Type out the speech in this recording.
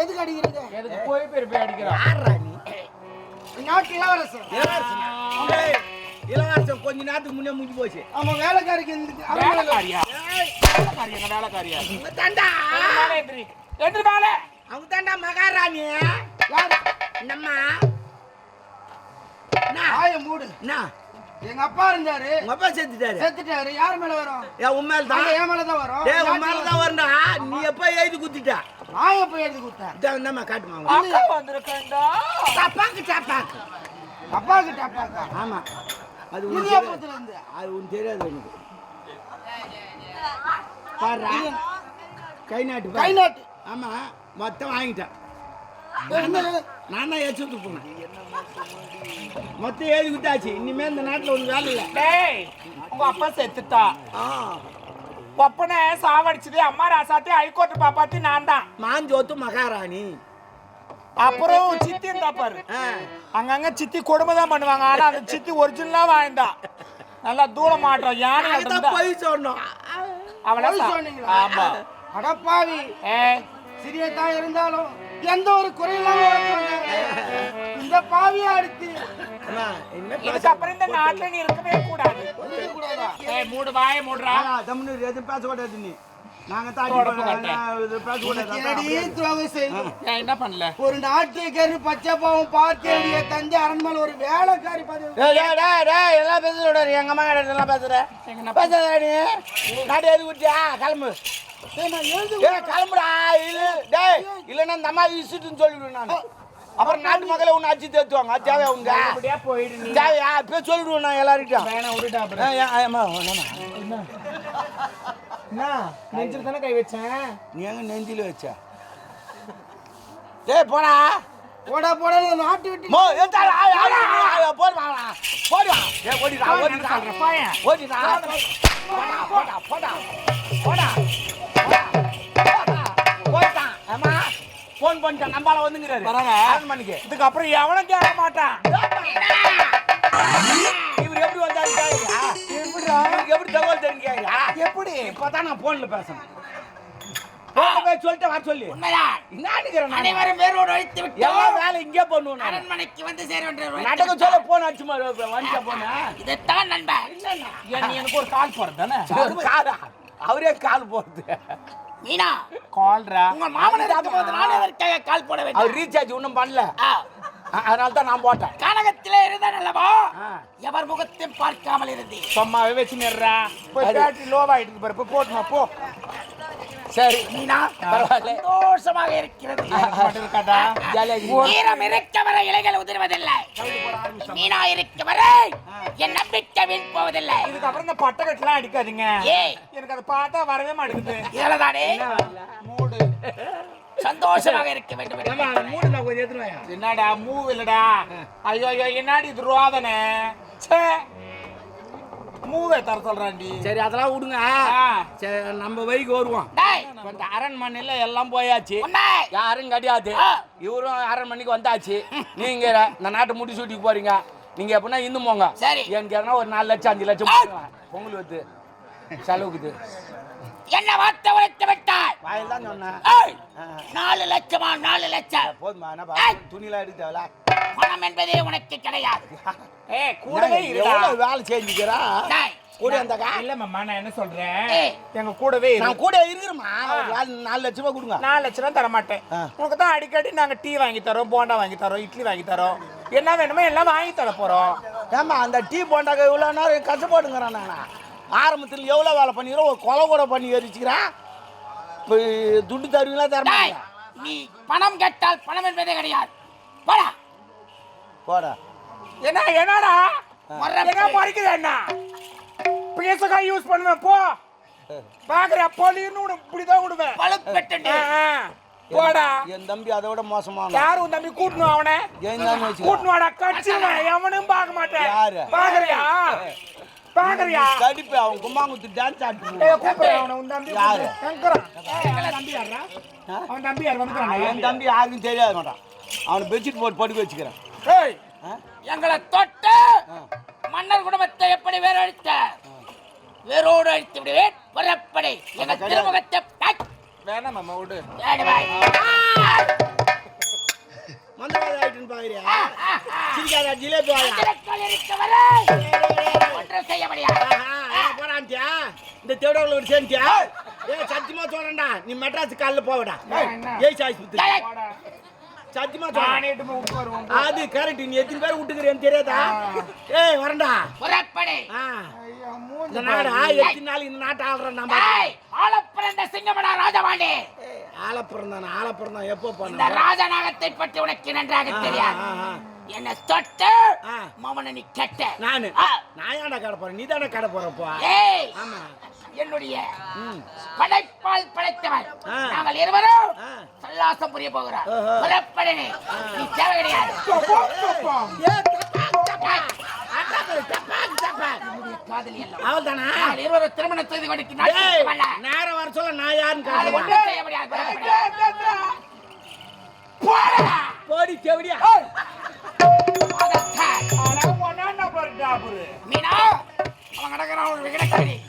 எதுக்கு அடிக்கிறீங்க? எதுக்கு போய் பேர் போய் அடிக்கிறான் யாரா நீ? நாட்டு இளவரசன். இளவரசன்? கொஞ்ச நேரத்துக்கு முன்னே முடிஞ்சு போச்சு. அவன் வேலைக்காரிக்கு வேலைக்காரியா? வேலைக்காரியா வேலைக்காரியா? அவங்க தாண்டா? எந்திரி மேலே அவங்க தாண்டா மகாராணி. யாரு? நம்ம வாயை மூடு. என்ன? எங்க அப்பா இருந்தாரு. உங்க அப்பா செத்துட்டாரு. செத்துட்டாரு. யார் மேல வரும்? ஏன் உன் மேல தான் என் மேலதான் வரும். டேய் உன் மேல தான் வரண்டா நீ எப்ப எழுதி குத்திட்ட நான் எப்ப எழுதி கொடுத்தேன்? இதான் என்னம்மா காட்டுமா. அக்கா வந்திருக்கேன்டா. சப்பாக்கு சப்பாக்கு. அப்பா கிட்ட அப்பாக்கா ஆமா. அது இது உனக்கு தெரியாது. அது உனக்கு தெரியாது உனக்கு. பாருடா கை நாட்டு கை பாரு. நாட்டு. ஆமா மொத்தம் வாங்கிட்டேன். நான் தான் ஏச்சு போனேன். மொத்தம் குத்தாச்சு. இனிமே இந்த நாட்டுல ஒண்ணு வேலை இல்லை. டேய் உங்க அப்பா செத்துட்டா? ஒப்பனை சாவடிச்சது அம்மா ராசாத்தி ஹைகோர்ட் பாப்பாத்தி நான் தான். மாஞ்சோத்து மகாராணி. அப்புறம் சித்தி இருந்தா பாரு. அங்கங்க சித்தி கொடுமை தான் பண்ணுவாங்க. ஆனா அந்த சித்தி ஒரிஜினலா வாழ்ந்தா. நல்லா தூரம் மாட்டோம் யானை போய் சொன்னோம். அவளை? ஆமா. அடப்பாவி. ஏய். சிறியதா இருந்தாலும் எந்த ஒரு குறையில்லாம இந்த பாவியா அடுத்து இனிமே இதுக்கப்புறம் இந்த நாட்டுல நீ இருக்கவே கூடாது. மூடு வாயை மூடுறா. ஆ, தம்முன்னு எதுவும் பேசக்கூடாது நீ. நாங்க என்ன பண்ணல? ஒரு நாட்டுக்கரு பச்சை பாவம் பார்த்து தஞ்சை அரண்மனை ஒரு வேலைக்காரி எல்லாம் பேசுற. எங்க அம்மா எல்லாம் பேசுற. பேசாத நீ. நாடு எழுதி குடுத்தியா? கிளம்பு. ஏய், ஏய், கிளம்புடா. டேய், இல்லைன்னா இந்த அம்மா இசுட்டுன்னு சொல்லிடுவேன் நானு. அப்புறம் நாட்டு மக்களை உன்னை அடிச்சு தேத்துவாங்க. தேவையா உங்க தேவையா? இப்ப சொல்லிடுவேன் நான் ஏய், ஏய், தானே கை வச்சேன் நீ எங்க நெஞ்சில வச்ச? டேய் போடா. போடா போடா நாட்டு விட்டு. மோ ஏத்தா போடு வாங்கடா போடு வா ஏய் ஓடிடா ஓடிடா. சொல்றேன் பையன். ஓடிடா. போடா போடா போடா போடா. அம்மா ஃபோன் பண்ணிட்டேன். நம்பால வந்துங்கிறாரு. வராங்க. ஆன் பண்ணிக்க இதுக்கப்புறம் எவனும் கேட்க மாட்டான். இவர் எப்படி வந்தாரு கேக்குறா எப்படிடா? எப்படி தகவல் தெரிஞ்சுக்கிறா எப்படி? இப்பதான் நான் போன்ல பேசணும் சொல்லிட்டு வர சொல்லி. அனைவரும் வேரோடு அழித்து விட்டு வேலை இங்கே பண்ணுவோம். அரண்மனைக்கு வந்து சேர வேண்டிய நடக்க சொல்ல போன் அடிச்சு மாதிரி வண்டியா போன இதைத்தான் நண்பா. நீ எனக்கு ஒரு கால் போறது தானே அவரே கால் போறது மீனா கால்ரா? உங்க மாமனார் இருக்கும்போது நான் எதற்காக கால் போட வேண்டும்? அவர் ரீசார்ஜ் ஒன்றும் பண்ணல. அதனால தான் நான் போட்டேன். கனகத்திலே இருந்தான் அல்லவா? ஆ. எவர் முகத்தையும் பார்க்காமல் இருந்தேன் சும்மாவே வச்சு நிறா போய் பேட்டரி லோவாயிட்டு போய் போட்டுமா போ. சரி மீனா. சந்தோஷமாக இருக்கிறது. ஈரம் இருக்க வரை இலைகள் உதிர்வதில்லை மீனா இருக்க வரை என் நம்பிக்கை வீண் போவதில்லை இதுக்கப்புறம் இந்த பட்டை கட்டெல்லாம் அடிக்காதீங்க ஏய் எனக்கு அதை பார்த்தா வரவே மாட்டேங்குது மூடு சந்தோஷமாக இருக்க வேண்டும் மூடு நான் கொஞ்சம். என்னடா மூவ் இல்லடா ஐயோ ஐயோ என்னடி இது ரோதனை ச்சே மூவே தர சொல்றான்டி சரி அதெல்லாம் விடுங்க நம்ம வழிக்கு வருவோம் இந்த அரண்மனையில எல்லாம் போயாச்சு. யாரும் கிடையாது. இவரும் அரண்மனைக்கு வந்தாச்சு. நீங்க இந்த நாட்டை முடி சூட்டிக்கு போறீங்க. நீங்க எப்படின்னா இன்னும் போங்க சரி. எனக்கு ஒரு நாலு லட்சம் அஞ்சு லட்சம். பொங்கல் வந்து செலவுக்குது. என்ன வார்த்தை உரைத்து விட்டாய்? வாயில் தான் சொன்னேன். நாலு லட்சமா நாலு லட்சம்? போதுமா என்ன. துணிலாம் தேவல பணம் என்பதே உனக்கு கிடையாது. ஏய் கூடவே வேலை செஞ்சுக்கிறா? டேய், கூட வந்தாக்கா இல்ல மாமா நான் என்ன சொல்றேன். எங்க கூடவே இரு. நான் கூட இருக்கிறேமா ஒரு நாலு லட்ச ரூபாய் கொடுங்க. நாலு லட்சம் ரூபா தர மாட்டேன். உனக்கு தான் அடிக்கடி நாங்க டீ வாங்கி தரோம் போண்டா வாங்கி தரோம் இட்லி வாங்கி தரோம். என்ன வேணுமோ எல்லாம் வாங்கி தர போறோம். ஏம்மா அந்த டீ போண்டாக்க இவ்வளோ நேரம் கஷ்டப்படுங்கிறேன் நான்? ஆரம்பத்தில் எவ்வளோ வேலை பண்ணிக்கிறோம் ஒரு கொலை கூட பண்ணி எரிச்சுக்கிறான் இப்போ துட்டு தருவீங்களா தர? நீ பணம் கேட்டால் பணம் என்பதே கிடையாது. போடா. போடா. என்ன என்னடா. என்ன மறைக்குது என்ன? பேசக்கா யூஸ் பண்ணுவேன் போ. பாக்குற பொலின்னு உனக்கு இப்படிதான் விடுவேன். பழுப்பெட்டு. போடா. என் தம்பி அதை விட மோசமான யாரு உன் தம்பி? கூட்டணும் அவனை. தான் வச்சுக்க கூட்டணும் வாடா கடிச்சிருவேன் எவனும் பார்க்க மாட்டேன். யாரு? பாக்குறியா? பாக்குறியா? கடிப்பு அவன் கும்மாங்குத்து டான்ஸ் ஏய், ஆட்டு கூப்பிடுறேன் அவனை, உன் தம்பி யாரு? சங்கரன். தம்பி யாருடா? அவன் தம்பி யாரு? வந்துக்கிறானா? என் தம்பி யாருக்கும் தெரியாது மாட்டான். அவனை பெட்ஷீட் போட்டு படுக்க வச்சுக்கிறேன். ஏய், எங்களை தொட்டு விடுவேன் புறப்படி. எங்க திருமுகத்தை வேணாம் மாமா விடு ஏடுவாய். மந்திரவாதி ஆயிட்டுன்னு பாக்குறியா? சிரிக்காதா ஜிலேபி வாயா? மந்திரக்கோள் இருக்க வரை. ஒன்றும் செய்ய முடியாது. போறான்ட்டியா? இந்த தேவடவுல ஒரு ஏ சத்தியமா சொல்றேன்டா. நீ மெட்ராஸ் காலைல போவடா ஏய் ஆஸ்பத்திரி சத்தியமா சொல்றேன். அது கரெக்ட் நீ எத்தனை பேர் விட்டுக்கிறேன்னு தெரியாதா? ஏய் வரண்டா புறப்படி. ஆ. இந்த நாடா எத்தனை நாள் இந்த நாட்டை ஆள்றேன் நான் டேய், ஆளப்பிறந்த சிங்கமடா ராஜபாண்டி. ஆலப்புறம் தானே ஆலப்புறம் தான் எப்போ இந்த பண்ண ராஜநாகத்தை பற்றி உனக்கு நன்றாக தெரியாது. என்ன தொட்டு நீ கெட்ட. நானு. நான் ஏன்டா கடை போறேன்? நீ தானே கடை போறப்போ ஏய் ஆமா. என்னுடைய படைப்பால் படைத்தவன். நாங்கள் இருவரும். சல்லாசம் புரிய போகிறோம் ஓஹோ. புறப்படு நீ. தேவை கிடையாது? அவள் தானா இருவரும் திருமணம் செய்து. நேரம் வர சொல்ல நான் யாருன்னு. போடா. தேவடியா. மீனா அவன் கிடக்கிறான் ஒரு விகடக்காரி.